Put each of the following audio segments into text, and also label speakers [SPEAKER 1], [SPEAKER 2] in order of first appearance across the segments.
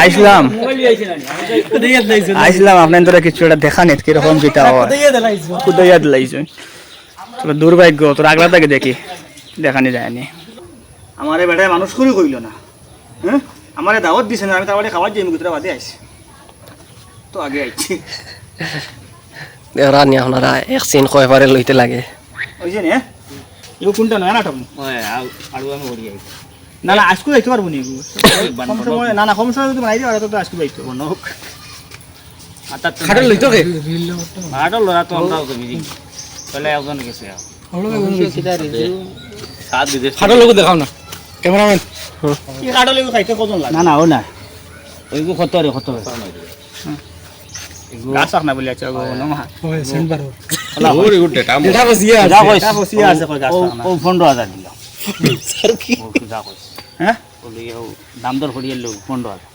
[SPEAKER 1] আইসলাম আইসলাম আপনার তোরা কিছু একটা দেখা নেত কীরকম তবে দুর্ভাগ্য, তোর আগলা থেকে দেখি। দেখানি যায়নি। আমার বেটায় মানুষ করি কইল না হ্যাঁ? আমার দাওয়াত দিছে না, আমি তার খাবার যাই মুখে তো আগে আইছি।
[SPEAKER 2] নিয়ে আপনারা এক সিন কয় পারে লইতে লাগে।
[SPEAKER 1] নে কোনটা নয় নাটক না না আজকে যাইতে পারব নি না না কম সময় যদি বানাই দিও তো আজকে যাইতে পারব হোক।
[SPEAKER 2] খাটে লইতো কে খাটে লোক দেখাও না। ক্যামেরাম্যান।
[SPEAKER 1] কি কাটলে খাইতে কজন লাগে? না না ও না গাছ না বলি আছে গো নমা
[SPEAKER 2] এটা বসিয়া
[SPEAKER 1] যা কইছ বসিয়া আছে কই গাছ ও 15000 দিল।
[SPEAKER 2] স্যার কি?
[SPEAKER 3] যা কইস।
[SPEAKER 1] হ্যাঁ?
[SPEAKER 3] বলি ও দাম দর করিয়ে লো পনেরো হাজার।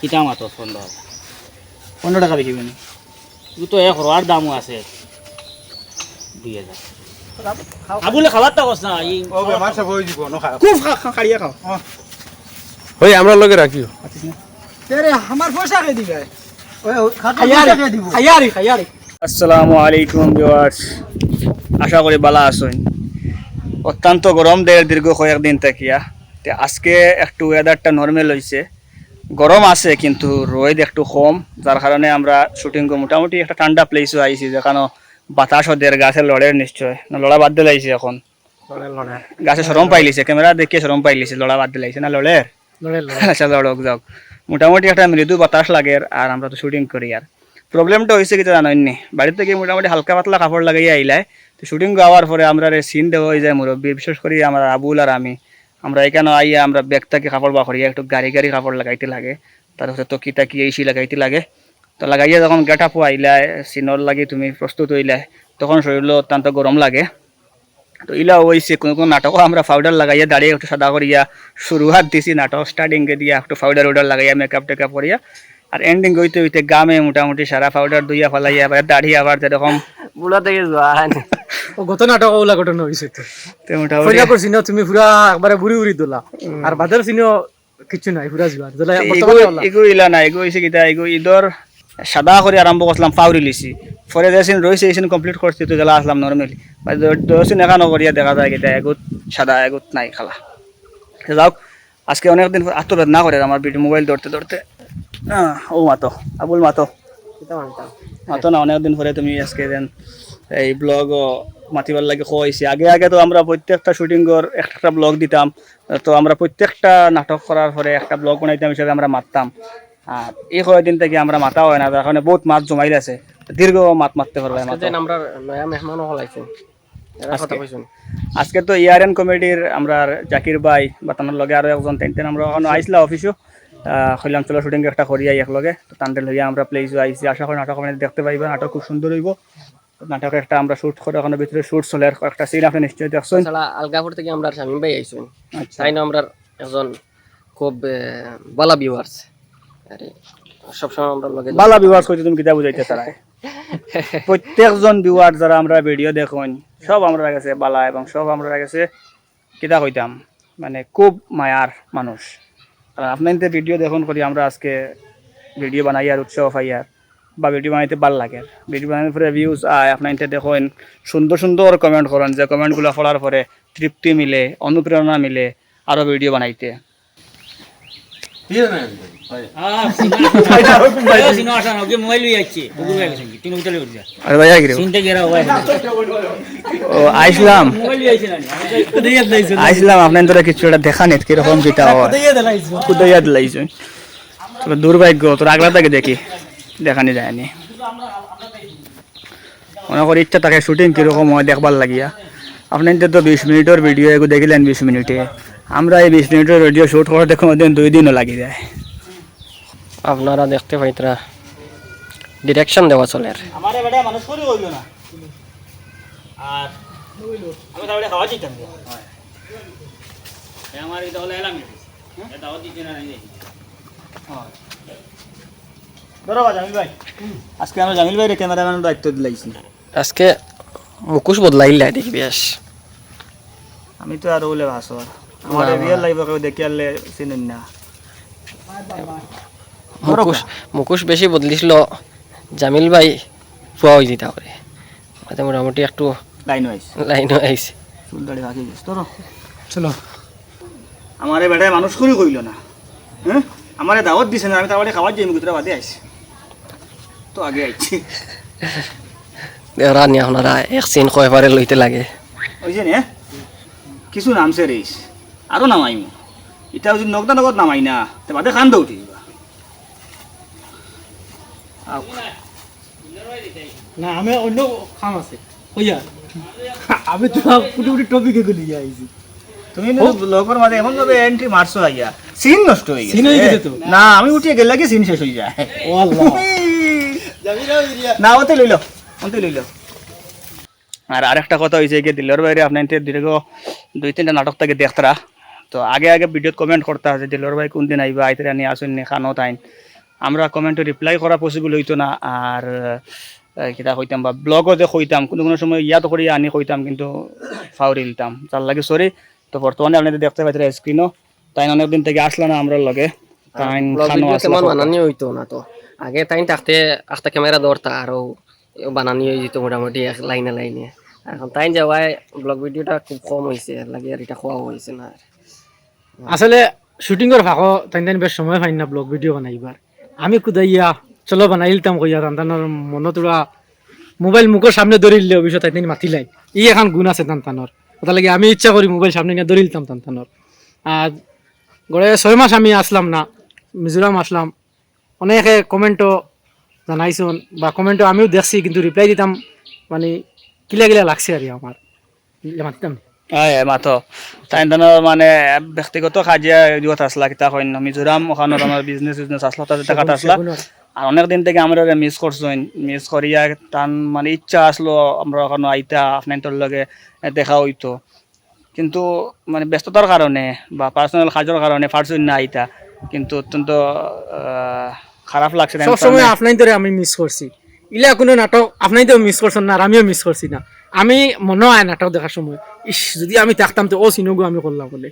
[SPEAKER 3] কিটা মাত্র পনেরো হাজার।
[SPEAKER 1] 15 টাকা বেশি বনি
[SPEAKER 3] তুই তো এক রোয়ার দামও আছে দুই হাজার।
[SPEAKER 1] আবুলে খাবার তা কস না খুব খাড়িয়া খাও।
[SPEAKER 2] ওই আমরা লগে রাখিও।
[SPEAKER 1] আসসালামু আলাইকুম ভিউয়ার্স আশা করি ভালো আছেন। অত্যন্ত গরম দেয় দীর্ঘ কয়েকদিন থাকিয়া তে আজকে একটু ওয়েদারটা নর্মাল হয়েছে গরম আছে কিন্তু রোদ একটু কম। যার কারণে আমরা শুটিং মোটামুটি একটা ঠান্ডা প্লেসও আইছি যেখানে বাতাসও দের গাছে লড়ের নিশ্চয়। না লড়া বাদ দিলাইছে এখন। গাছে সরম পাইলিছে ক্যামেরা দেখিয়ে সরম পাইলিছে লড়া বাদ দিলাইছে না লড়ের আচ্ছা লড়ক যাওক মোটামুটি একটা মৃদু বাতাস লাগে আর আমরা তো শুটিং করি আর। প্রবলেমটা হয়েছে কি জানেন নি বাড়ি থেকে মোটামুটি হালকা পাতলা কাপড় লাগাইয়া আইলাই তো শুটিং যাওয়ার পরে আমরা সিন দেওয়া হয়ে যায় মুরব্বী, বিশেষ করে আমার আবুল আর আমি। আমরা এখানে আইয়া আমরা ব্যাগ থেকে কাপড় বা করিয়া একটু গাড়ি গাড়ি কাপড় লাগাইতে লাগে। তারপরে তকি টাকি এইসি লাগাইতে লাগে। তো লাগাইয়া যখন গেটা পো আইলাই সিনর লাগি তুমি প্রস্তুত হইলাই তখন শরীর অত্যন্ত গরম লাগে। তো ইলা হয়েছে কোনো কোনো নাটকও আমরা পাউডার লাগাইয়া দাঁড়িয়ে একটু সাদা করিয়া শুরুয়াত দিছি নাটক স্টার্টিংকে দিয়া একটু পাউডার উডার লাগাইয়া মেকআপ টেকআপ করিয়া। আর এন্ডিং হইতে হইতে গামে মোটামুটি সারা পাউডার দুইয়া ফেলাইয়া আবার দাড়ি আবার যেরকম
[SPEAKER 2] বুড়া থেকে
[SPEAKER 4] ও গত নাটক ওলা ঘটনা হয়েছে তো।
[SPEAKER 1] মোটামুটি
[SPEAKER 4] ফরিয়া করছি না তুমি পুরা একবারে বুড়ি বুড়ি দোলা। আর বাজার চিনিও কিছু নাই পুরা বর্তমানে
[SPEAKER 1] ইলা না এগু হয়েছে কিতা এগু ঈদর সাদা করে আরম্ভ করছিলাম পাউরি লিছি পরে যেদিন রয়েছে এসিন কমপ্লিট করছি, তো গেলা আসলাম নর্মালি দশদিন এখানো করিয়া দেখা যায় কিতা এগুত সাদা এগুত নাই খালা। যাওক আজকে অনেকদিন পর আত্মবেদনা করে আমার ভিডিও মোবাইল ধরতে ধরতে। ও মাতো আবুল মাতো মাতো না, অনেকদিন পরে তুমি আজকে দেন এই ব্লগ মাতিবার লাগে কইছি। আগে আগে তো আমরা প্রত্যেকটা শুটিংয়ের একটা ব্লগ দিতাম। তো আমরা প্রত্যেকটা নাটক করার পরে একটা ব্লগ বানাইতাম হিসাবে আমরা মারতাম। আর এই কয়েকদিন থেকে আমরা মাতা হয় না তার কারণে বহুত মাত জমাইল আছে। দীর্ঘ মাত মারতে পারবে
[SPEAKER 2] আমরা নয়া মেহমানও
[SPEAKER 1] আজকে তো ইয়ারএন কমিটির আমরা জাকির ভাই বা তার লগে আরও একজন তেন তেন আমরা ওখানে আইসলা অফিসও চলো শুটিং একটা করি আই একলগে। তো তান্ডে লইয়া আমরা প্লেস আইসি আশা করি নাটক আপনারা দেখতে পাইবা নাটক খুব সুন্দর হইব। নাটক একটা আমরা শুট করে ওখানে ভিতরে শুট চলে একটা সিন আপনি নিশ্চয়ই দেখছেন।
[SPEAKER 2] আলগাপুর থেকে আমরা শামিম ভাই আইছেন।
[SPEAKER 1] আচ্ছা।
[SPEAKER 2] তাই না আমরা একজন খুব বালা ভিউয়ার্স সবসময়
[SPEAKER 1] বালা বিভাগ কইতে তুমি কিতা বুঝাইতে তারা প্রত্যেকজন বিওয়ার যারা আমরা ভিডিও দেখুন, সব আমরা কাছে বালা এবং সব আমরা কাছে কিতা কইতাম মানে খুব মায়ার মানুষ। আর আপনাদের ভিডিও দেখুন করি আমরা আজকে ভিডিও বানাই আর উৎসাহ পাই আর, বা ভিডিও বানাইতে ভালো লাগে। ভিডিও বানানোর পরে ভিউজ আয় আপনাদের দেখুন, সুন্দর সুন্দর কমেন্ট করেন, যে কমেন্টগুলো পড়ার পরে তৃপ্তি মিলে, অনুপ্রেরণা মিলে আরও ভিডিও বানাইতে। আইসলাম। কিছু একটা দেখা নেত কীরকম কুদাইয়া দিলাইছে? দুর্ভাগ্য তোর আগলা থেকে দেখি। দেখানি যায়নি। মনে করি ইচ্ছা তাকে শুটিং কীরকম হয় দেখবার লাগিয়া। আপনাদের তো বিশ মিনিটের ভিডিও এগু দেখিলেন বিশ মিনিটে। আমরা এই বিশ মিনিটের ভিডিও শ্যুট করে দেখো দিন দুই দিনও লাগি যায়।
[SPEAKER 2] আপনারা দেখতে পাইতরা ডিরেকশন দেওয়া চলে। আর
[SPEAKER 1] আমার বেটা মানুষ করে হইল না।
[SPEAKER 3] আর আমি তাহলে খাওয়া দিতাম। আমার এটা হলো এলাম। এটা দাওয়াত দিচ্ছে না নাই
[SPEAKER 1] ধরো জামিল ভাই। আজকে আমরা জামিল ভাইয়ের ক্যামেরাম্যানের দায়িত্ব দিলাইছি।
[SPEAKER 2] আজকে মুখোশ বদলাইলা দেখি বেশ
[SPEAKER 1] আমি তো আর ওলে ভাসো আমার রিয়েল লাইফে কেউ দেখি আনলে চিনেন না
[SPEAKER 2] মুখোশ মুখোশ বেশি বদলিছিল জামিল ভাই ফুয়া হয়ে যেতে পারে তাতে মোটামুটি একটু
[SPEAKER 1] লাইন ওয়াইজ
[SPEAKER 2] লাইন আইছে
[SPEAKER 1] চুল দাড়ি বাকি গেছে। তোর।
[SPEAKER 4] চলো।
[SPEAKER 1] আমারে বেটায় মানুষ করে কইল না। হ্যাঁ? আমারে দাওয়াত দিছে না আমি তারপরে খাবার যাই মুখে বাদে আইছি। তো আগে আইছি।
[SPEAKER 2] দেওরা নিয়ে আপনারা এক সিন কয় পারে লইতে লাগে।
[SPEAKER 1] ওইছে নে কিছু নামছে রেস আরও নামাইম। এটা যদি নগদা নগদ নামাই না তে বাদে খান দৌটি
[SPEAKER 4] না আমি অন্য কাম আছে। হইয়া। আমি তো কুটি কুটি টপিকে গুলি আইছি।
[SPEAKER 1] তুমি লগর মাঝে এমন ভাবে এন্ট্রি মারছো আইয়া। সিন নষ্ট হয়ে গেছে।
[SPEAKER 4] সিন হয়ে গেছে তো?
[SPEAKER 1] না আমি উঠিয়ে গেলে কি সিন শেষ হয়ে যায়?
[SPEAKER 4] ও আল্লাহ।
[SPEAKER 1] না ওতে লইল ওতে লইল। আর আরেকটা কথা হয়েছে কি দিলের বাইরে আপনার দীর্ঘ দুই তিনটা নাটক থেকে দেখতরা। তো আগে আগে ভিডিওত কমেন্ট করতে আছে দিলের ভাই কোন দিন আইবা? আইতে নিয়ে আসুন নি খানো তাইন আমরা কমেন্টে রিপ্লাই করা পসিবল হইতো না। আর কিতা কইতাম বা ব্লগও যে কইতাম কোনো কোনো সময় ইয়াত করি আনি কইতাম কিন্তু ফাউরি দিতাম। তার লাগে সরি তো বর্তমানে আপনাদের দেখতে পাইতে স্ক্রিনও তাই অনেকদিন থেকে আসলো না আমরা লগে। তাই খানো
[SPEAKER 2] ভিডিও
[SPEAKER 1] আসলো
[SPEAKER 2] তেমন বানানি হইতো না তো। আগে তাই থাকতে একটা ক্যামেরা ধরতা আরও বানানি হয়ে যেত মোটামুটি লাইনে লাইনে। এখন তাই যাওয়ায় ব্লগ ভিডিওটা খুব কম হয়েছে লাগে আর এটা খোয়া হয়েছে না। আর।
[SPEAKER 4] আসলে শুটিংয়ের ফাঁকো তাই তাই বেশ সময় পাই না ব্লগ ভিডিও বানাইবার আমি কুদাইয়া, চলো বানাই দিতাম কইয়া তান্তানোর মনত ওরা মোবাইল মুখের সামনে ধরিলে অবশ্য তাই তাই মাতিলাই ই এখন গুণ আছে তান্তানোর ওটা লাগে, আমি ইচ্ছা করি মোবাইল সামনে নিয়ে ধরে দিতাম তান্তানোর আর গড়ে ছয় মাস আমি আসলাম না মিজোরাম আসলাম। অনেকে কমেন্টও জানাইছুন বা কমেন্টও আমিও দেখছি, কিন্তু রিপ্লাই দিতাম মানে কিলা কিলা লাগছে আর আমার মাতিতাম।
[SPEAKER 1] হয় মাতো। তাই মানে ব্যক্তিগত কাজিয়া ইয়ত আসলা কিতা কইন। মিজোরাম ওখানে আমার বিজনেস বিজনেস আসলো তাতে টাকাটা আসলা আর অনেক দিন থেকে আমরা মিস করছেন মিস করিয়া তান মানে ইচ্ছা আসলো আমরা ওখানে আইতা আপনার লগে দেখা হইতো কিন্তু মানে ব্যস্ততার কারণে বা পার্সোনাল কাজের কারণে পারছেন না আইতা। কিন্তু অত্যন্ত খারাপ লাগছে
[SPEAKER 4] সবসময় আপনাই ধরে আমি মিস করছি ইলা কোনো নাটক আপনাই তো মিস করছেন না আর আমিও মিস করছি না। আমি মনে হয় নাটক দেখার সময়। ইস যদি আমি থাকতাম তো ও সিনগো আমি করলাম বলে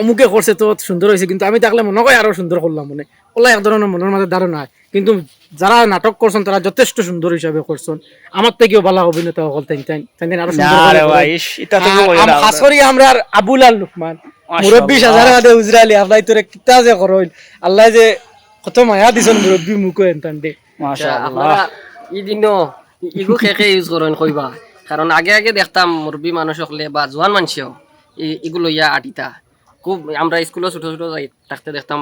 [SPEAKER 4] অমুকে করছে তো সুন্দর হয়েছে কিন্তু আমি থাকলে মনে হয় আরও সুন্দর করলাম মনে। ওলা এক ধরনের মনের মাঝে ধারণা হয়। কিন্তু যারা নাটক করছেন তারা যথেষ্ট সুন্দর হিসাবে করছেন আমার থেকেও ভালো অভিনেতা সকল তাই তাই তাই আরও সুন্দর করে করে। খাস করি আমরা আর আবুল আল লুকমান। মুরব্বী সাজার আদে উজরাইলি আল্লাহ তোরে কিতা যে করইল আল্লাহ যে কত মায়া দিছন মুরব্বী মুকো এনতান্ডে
[SPEAKER 1] মাশাআল্লাহ
[SPEAKER 2] আপনারা ই দিনও ইগু খেকে ইউজ করেন কইবা। কারণ আগে আগে দেখতাম মুরব্বী মানুষ হকলে বা জোয়ান মানুষও এগুলো ইয়া আটিতা। খুব আমরা স্কুলে ছোট ছোট যাই থাকতে দেখতাম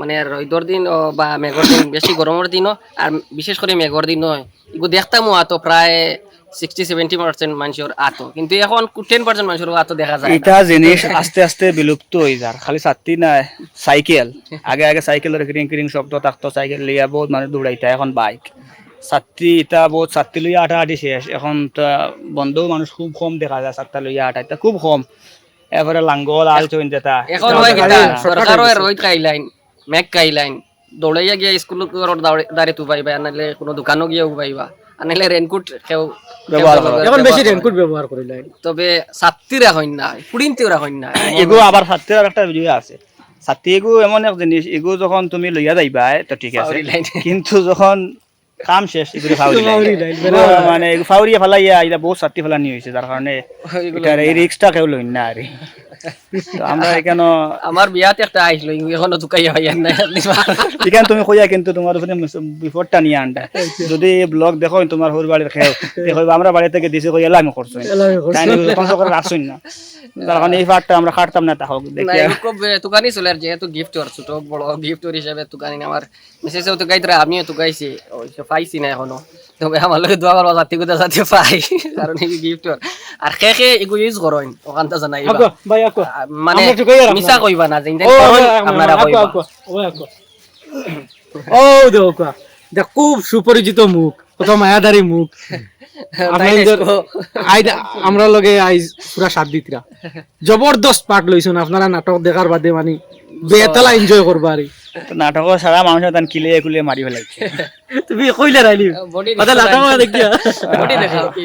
[SPEAKER 2] মানে রৈদর দিন বা মেঘর দিন বেশি গরমের দিনও আর বিশেষ করে মেঘর দিন এগুলো দেখতাম আতো প্রায় সিক্সটি সেভেন্টি পার্সেন্ট মানুষের আতো। কিন্তু এখন টেন পার্সেন্ট মানুষের আতো দেখা যায়
[SPEAKER 1] এটা জিনিস আস্তে আস্তে বিলুপ্ত হয়ে যার খালি ছাত্রী নাই সাইকেল আগে আগে সাইকেলের কিরিং কিরিং শব্দ থাকতো সাইকেল লিয়া বহুত মানুষ দৌড়াইতা এখন বাইক ছাত্রী এটা বহুত ছাত্রী লইয়া আটা আটি শেষ এখন তো বন্ধও মানুষ খুব কম দেখা যায় ছাত্রা লইয়া আটা এটা খুব কম। এবারে লাঙ্গল আল চইন যেটা
[SPEAKER 2] এখন হয় সরকারও মেঘ কাইলাইন দৌড়াইয়া গিয়া স্কুল দাঁড়িয়ে তু পাইবা কোনো দোকানও গিয়েও পাইবা। আনাইলে রেনকোট কেউ
[SPEAKER 1] ব্যবহার করা।
[SPEAKER 4] এখন বেশি রেনকোট ব্যবহার করিলে
[SPEAKER 2] তবে ছাত্রীরা হইন না রাখেন না
[SPEAKER 1] এগু আবার ছাত্রীর একটা ভিডিও আছে। ছাত্রী এগু এমন এক জিনিস এগু যখন তুমি লইয়া যাইবা তো ঠিক আছে।
[SPEAKER 2] লাইন।
[SPEAKER 1] কিন্তু যখন কাম শেষ এগুলো ফাউরি মানে ফাউরিয়া ফেলাইয়া এটা বহুত সাতটি ফেলানি হয়েছে তার কারণে এই রিক্সটা কেউ লইন না আর। আমরা এখানে
[SPEAKER 2] আমার বিয়াতে একটা আইসলো এখনও দোকাইয়া হইয়ান নাই
[SPEAKER 1] এখানে তুমি কইয়া কিন্তু তোমার উপরে বিপদটা নিয়ে আনটা যদি ব্লগ দেখো তোমার হুর বাড়ির খেয়ে দেখো আমরা বাড়ি থেকে দিছি কইয়া আমি করছ
[SPEAKER 4] এলামি করছ।
[SPEAKER 1] রাখছই না। কারণে এই পার্টটা আমরা খাটতাম না তাহলে
[SPEAKER 2] না
[SPEAKER 1] দেখিয়া।
[SPEAKER 2] তুকানি চলে আর যেহেতু গিফট ওর ছোট বড় গিফট ওর হিসাবে তুকানি আমার মিসেসেও তো গাইতরা আমিও তো গাইছি অবশ্য পাইছি না এখনও। তবে আমার দোয়া করব জাতি জাতি পাই কারণ এই গিফট আর খে খে এগু ইউজ ওখানটা জানাই
[SPEAKER 4] ভাই আকো।
[SPEAKER 2] মানে মিছা কইবা না আপনারা কইবা।
[SPEAKER 4] ও দেখো দেখ খুব সুপরিচিত মুখ কত মায়াদারি মুখ। আমরা লগে আইজ পুরা সাত দিতরা জবরদস্ত পাঠ লইছুন আপনারা নাটক দেখার বাদে মানে বেতলা এনজয় করবা আর।
[SPEAKER 1] তো নাটকৰ সারা মানুষ তান কিলে কুলে মারি ফেলাইছে।
[SPEAKER 4] তুমি কইলে রাইলি। কথা লাটা দেখিয়া।
[SPEAKER 2] বডি দেখাও।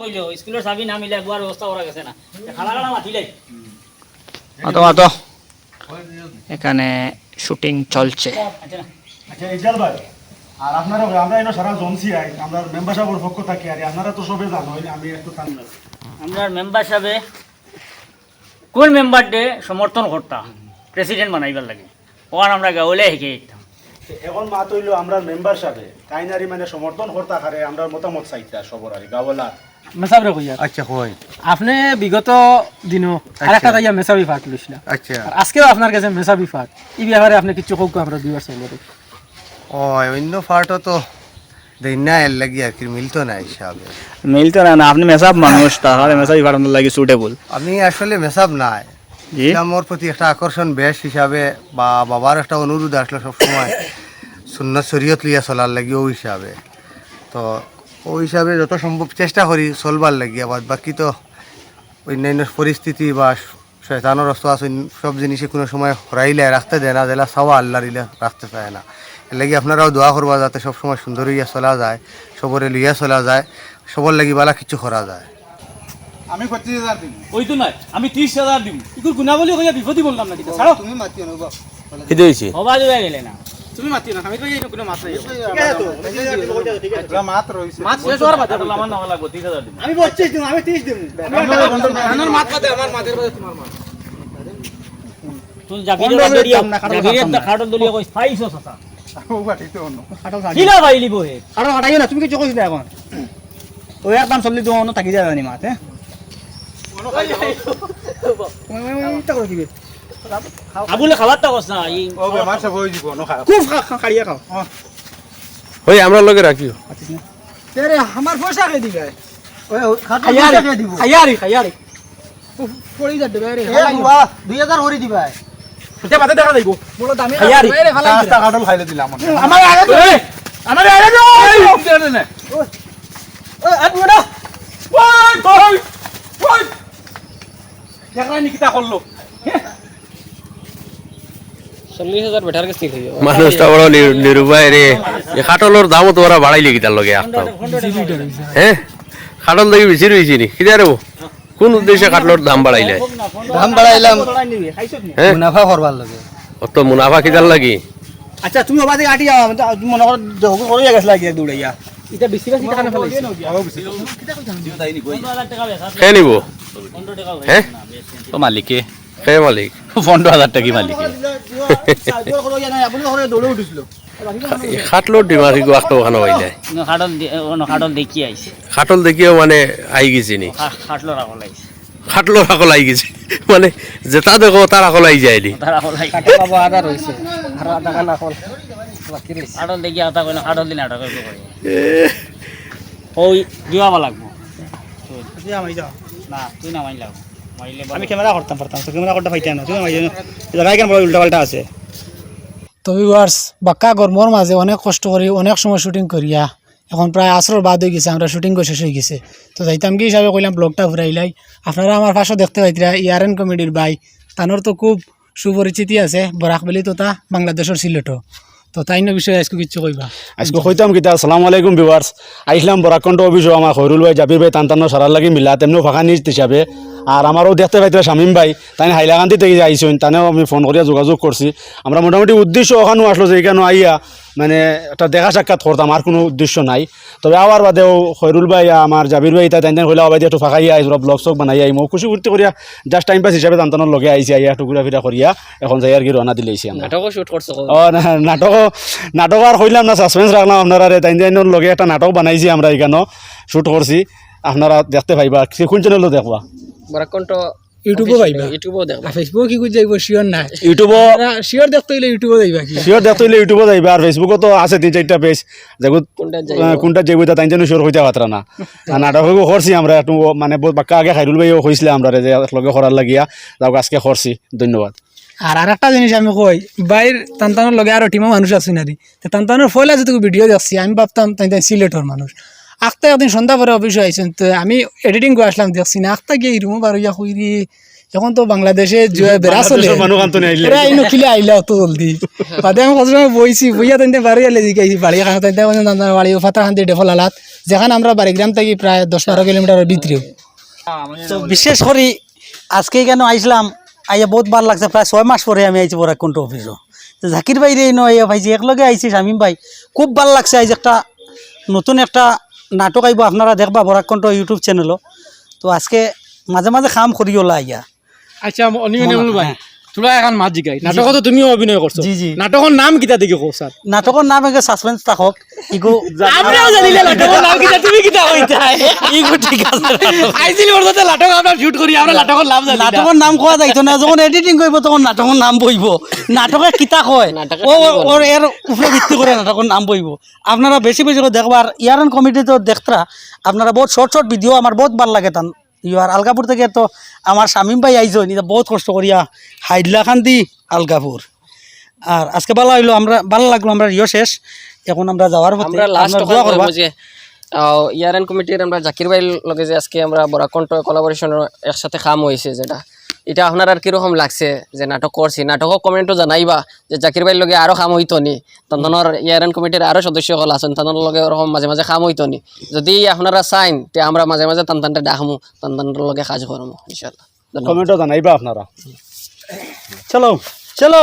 [SPEAKER 3] কইলো স্কুলের চাবি না মিলে একবার ব্যবস্থা করা গেছে না। খালা খালা মাতিলাই
[SPEAKER 1] মাতো মাতো। এখানে শুটিং চলছে।
[SPEAKER 5] আচ্ছা ইজাল ভাই আর আপনারা আমরা এনে সারা জমছি আই আমরা মেম্বার সাহেবের পক্ষ থাকি আর আপনারা তো সবে জানো আমি একটু কান
[SPEAKER 3] আমরা মেম্বার সাহেবে কোন মেম্বার ডে সমর্থন করতাম প্রেসিডেন্ট বানাইবার লাগে। ওখান আমরা গাওলে শিখে দিতাম।
[SPEAKER 5] এখন মা তৈল আমরা মেম্বার সাহেবে তাই নারী মানে সমর্থন করতা খারে আমরা মতামত চাইতা সবর আর
[SPEAKER 4] কইয়া।
[SPEAKER 6] আচ্ছা হয়
[SPEAKER 4] আপনি বিগত দিনও আরেকটা তাইয়া মেসাবি ফাট লইছিলা
[SPEAKER 6] আচ্ছা।
[SPEAKER 4] আর আজকেও আপনার কাছে মেসাবি ফাট এই ব্যাপারে আপনি কিছু কোক আমরা দুইবার চলে
[SPEAKER 6] ও অন্য পার্টও তো না লাগি আর কি মিলতো না হিসাবে
[SPEAKER 1] মিলতো না না আপনি মেসাব মানুষ তাহলে মেসাবই ফাটানো লাগে সুটেবল
[SPEAKER 6] আমি আসলে মেসাব নাই। ইসলামর প্রতি একটা আকর্ষণ বেশ হিসাবে বা বাবার একটা অনুরোধ আসলো সবসময় সুন্নত শরীয়ত লিয়া চলার লাগি ও হিসাবে। তো ও হিসাবে যত সম্ভব চেষ্টা করি চলবার লাগি আবার বাকি তো অন্যান্য পরিস্থিতি বা শয়তানোর রস্ত আছে সব জিনিসে কোনো সময় হরাইলে রাখতে দেয় না দিলা সাওয়া আল্লাহ রাখতে চায় না। এর লাগি আপনারাও দোয়া করবা যাতে সবসময় সুন্দর হইয়া চলা যায় সবরে লইয়া চলা যায় সবর লাগি বালা কিছু করা যায়।
[SPEAKER 5] আমি পঁচিশ হাজার দিন
[SPEAKER 7] ওই তো নয় আমি ত্রিশ হাজার দিব ইকুর গুণা বলি কইয়া বিপদই বললাম না কিতা ছাড়ো।
[SPEAKER 5] তুমি মাতি অনুভব
[SPEAKER 3] হবা দিবা গেলে না।
[SPEAKER 7] তুমি মাতি না আমি কই কোনো মাছ নাই
[SPEAKER 5] মাত রয়েছে
[SPEAKER 7] মাছ শেষ হওয়ার বাদে
[SPEAKER 3] আমার নাম লাগবো ত্রিশ হাজার দিব
[SPEAKER 5] আমি পঁচিশ দিন আমি ত্রিশ দিন
[SPEAKER 7] আমার মাছ আমার মাছের তোমার মাছ
[SPEAKER 3] তুই দলিয়া
[SPEAKER 1] না, দাম না।
[SPEAKER 3] খাটন দলিয়া সাসা কিলা পাইলি বহে?
[SPEAKER 1] খাটো খাটাইও না তুমি কিছু কইছ না এখন? ওই একদম চল্লিশ দোকান থাকি যায় জানি মাত? হ্যাঁ
[SPEAKER 3] আবুলে খাবার তা কস না এই
[SPEAKER 1] খুব। খাড়িয়া খাও?
[SPEAKER 6] ওই আমরা লগে রাখিও
[SPEAKER 4] আমার পয়সা কে দিবে? খাইয়ারি খাইয়ারি খাইয়ারি পড়ি যা দেবে? রে
[SPEAKER 5] দুই হাজার করে দিবা
[SPEAKER 7] এটা বাদে দেখা যাইব।
[SPEAKER 4] বড় দামি রে ফালাই
[SPEAKER 5] পাঁচটা কাটল খাইলে দিলাম
[SPEAKER 1] আমার আগে তো আমার আগে তো
[SPEAKER 7] দেখা নিকিতা করল
[SPEAKER 2] চল্লিশ হাজার বেটার কাছে হইব
[SPEAKER 8] মানুষটা বড় নিরুপায় রে খাটলের দামও তোরা বাড়াই লেগে তার লগে আসতাম হ্যাঁ খাটল দেখি বেশি রয়েছি নি? কি রে কোন উদ্দেশ্যে খাটলের দাম বাড়াইলে?
[SPEAKER 6] দাম বাড়াইলাম। হ্যাঁ?
[SPEAKER 5] মুনাফা করবার লাগে।
[SPEAKER 8] অত মুনাফা কিদার লাগি?
[SPEAKER 1] আচ্ছা তুমি ওবা থেকে আটি যাও মনে করো হকু করে গেছিলা গিয়ে দৌড়াইয়া।
[SPEAKER 4] এটা বেশি বেশি টাকা না ফেলাইছে
[SPEAKER 8] কে নিব? হ্যাঁ
[SPEAKER 9] তো মালিকে।
[SPEAKER 8] কে মালিক?
[SPEAKER 9] পনেরো হাজার টাকি মালিকে।
[SPEAKER 1] আপুনি ঘৰে
[SPEAKER 8] এই খাটলোর ডিমাকি গোয়াক্ত ওখানে হইলে
[SPEAKER 3] খাটল খাটল দেখি আইছে
[SPEAKER 8] খাটল দেখিও মানে আই গেছি নি?
[SPEAKER 3] খাটলো রাখল আইছে
[SPEAKER 8] খাটলোর আকল আই গেছে। মানে যেটা দেখো তার আকল আই যায়নি
[SPEAKER 3] তার রাখল আইছে
[SPEAKER 2] কাটা পাবো আদা আর আধা কানা কল বাকি
[SPEAKER 3] খাটল দেখি আতা কইনা খাটল দিন আটা কইব করে ওই দিওয়াবা লাগবো। না তুই না মাইলে
[SPEAKER 1] আমি ক্যামেরা করতাম পারতাম তো ক্যামেরা করতে পাইতাম না? তুমি জায়গায় কেন বড় উল্টা পাল্টা আছে।
[SPEAKER 4] তো ভিউয়ার্স বাক্কা গরমর মাঝে অনেক কষ্ট করি অনেক সময় শুটিং করিয়া এখন প্রায় আসর বাদ হয়ে গেছে, আমরা শুটিং শেষ হয়ে গেছে। তো যাইতাম কি হিসাবে কইলাম ব্লগটা ঘুরাইলাই আপনারা আমার পাশে দেখতে পাইতরা, ইয়ারেন কমেডির বাই তানোর তো খুব সুপরিচিতি আছে বরাকবেলি তো তা, বাংলাদেশের সিলেটও। তো তাই বিষয়ে আজকে কিচ্ছু কইবা?
[SPEAKER 5] আজকে কইতাম কিতা আসসালামু আলাইকুম ভিউয়ার্স আইসলাম বরাকণ্ঠ অভিযোগ আমার খৈরুল ভাই জাবির ভাই তান্তান্ন সারার লাগি মিলা, তেমনিও ফাঁকা নিজ হিসাবে আর আমারও দেখতে পাইতে শামিম ভাই তাই হাইলাকান্দি থেকে আইসুন তানেও আমি ফোন করিয়া যোগাযোগ করছি। আমরা মোটামুটি উদ্দেশ্য ওখানেও আসলো যে এখানে আইয়া মানে একটা দেখা সাক্ষাৎ করতাম আর কোনো উদ্দেশ্য নাই। তবে আবার বাদেও খৈরুল ভাই আমার জাবির ভাই তাই তাই হইলা ভাই একটু ফাঁকা ইয়া আইসরা ব্লগ চক বানাই আই মো খুশি ফুর্তি করিয়া জাস্ট টাইম পাস হিসাবে তান্তানোর লগে আইসি আইয়া একটু ঘুরা ফিরা করিয়া এখন যাই আর কি রওনা দিলেছি আমরা।
[SPEAKER 2] নাটকও শুট করছ
[SPEAKER 5] ও না নাটক নাটক আর হইলাম না সাসপেন্স রাখলাম আপনারা তাই দিনের লগে একটা নাটক বানাইছি আমরা এখানেও শুট করছি। আপনারা দেখতে পাইবা কোন চ্যানেলও দেখবা?
[SPEAKER 2] বরাকণ্ঠ
[SPEAKER 4] ইউটিউবও পাইবা।
[SPEAKER 2] ইউটিউবও দেখো
[SPEAKER 4] আর ফেসবুক কি করে যাইব শিওর নাই।
[SPEAKER 5] ইউটিউবও
[SPEAKER 4] শিওর দেখতে হইলে ইউটিউবও যাইবা কি?
[SPEAKER 5] শিওর দেখতে হইলে ইউটিউবও যাইবা আর ফেসবুকও তো আছে তিন চারটা পেজ যেগুলো
[SPEAKER 2] কোনটা যাই
[SPEAKER 5] কোনটা তাই জন্য শিওর হইতে পাত্রা না। আর নাটকও করছি আমরা একটু মানে বহুত বাক্কা আগে খাইরুল ভাইও হয়েছিলে আমরা যে লগে করার লাগিয়া। যাও আজকে করছি ধন্যবাদ।
[SPEAKER 4] আর আরেকটা জিনিস আমি কই বাইর তান্তানোর লগে আরও টিমও মানুষ আছে নারি। তো তান্তানোর ফয়লা যেটুকু ভিডিও দেখছি আমি ভাবতাম তাই তাই সিলেটর মানুষ। আখতে একদিন সন্ধ্যা পরে অফিস আইছেন তো আমি এডিটিং করে আসলাম দেখছি না আখতা গিয়ে রুমও বার হইয়া কইরি?
[SPEAKER 10] এখন তো বাংলাদেশে বেড়া চলে আইনো কিলে আইলা অত জলদি। বাদে আমি কত বইছি বইয়া বাড়ি আলে জিকাইছি বাড়ি খান তাইতে বাড়ি ফাতা খান ডেফল আলাত। যেখানে আমরা বাড়িগ্রাম থেকে প্রায় দশ বারো কিলোমিটারের ভিতরে।
[SPEAKER 11] তো বিশেষ করে আজকে কেন আইসলাম আইয়া বহুত ভালো লাগছে প্রায় ছয় মাস পরে আমি আইছি বরাকণ্ঠ অফিসও তো জাকির আইয়া ভাইছি একলগে আইছি শামিম ভাই খুব ভালো লাগছে আইজ একটা নতুন একটা নাটক আইব আপনারা দেখবা বরাকণ্ঠ ইউটিউব চ্যানেলও তো আজকে মাঝে মাঝে খাম ওলা আইয়া।
[SPEAKER 4] আচ্ছা অনিয়ন ভাই তোরা এখন মাত জিগাই নাটকত তুমিও অভিনয় করছ
[SPEAKER 11] জি, জি।
[SPEAKER 4] নাটকের নাম কিতা দেখি কো স্যার
[SPEAKER 11] নাটকের নাম এগে সাসপেন্স থাকক ইগো
[SPEAKER 4] আমরাও জানিলে নাটকের নাম কিতা তুমি কিতা
[SPEAKER 11] ইগো ঠিক আছে।
[SPEAKER 4] আইছিল নাটক আমরা শুট করি আমরা নাটকের নাম জানি
[SPEAKER 11] নাটকের নাম কোয়া যাইতো না যখন এডিটিং করব তখন নাটকের নাম বইব নাটকে কিতা কয়? ও
[SPEAKER 2] কি
[SPEAKER 11] ওর এর উপরে ভিত্তি করে নাটকের নাম বইব আপনারা বেশি বেশি দেখবার ইয়ারন কমিটি তো দেখতরা আপনারা বহুত শর্ট শর্ট ভিডিও আমার বহুত ভালো লাগে তান। ইয়ার আলগাপুর থেকে তো আমার স্বামীম ভাই আইজো নি বহুত কষ্ট করিয়া হাইডলা খান্দি আলগাপুর। আর আজকে ভালো হইল আমরা ভালো লাগল আমরা ইয়ে শেষ। এখন আমরা যাওয়ার
[SPEAKER 2] আমরা লাস্ট যে কমিটির আমরা জাকির ভাইয়ের লগে যে আজকে আমরা বরাকণ্ঠ কোলাবোরেশন একসাথে কাম হয়েছে যেটা। এটা আপনার আর কীরকম লাগছে যে নাটক করছি? নাটকও কমেন্টও জানাইবা যে জাকির ভাইয়ের লগে আরও কাম হইতো নি তন্দনের ইয়ারেন কমিটির আরও সদস্য হল আছেন তন্দনের লগে ওরকম মাঝে মাঝে কাম হইতো নি যদি আপনারা চাইন, তে আমরা মাঝে মাঝে তান্তানটা ডাকমু তান্তানের লগে কাজ করমু ইনশাল্লাহ
[SPEAKER 5] কমেন্টও জানাইবা আপনারা।
[SPEAKER 11] চলো চলো।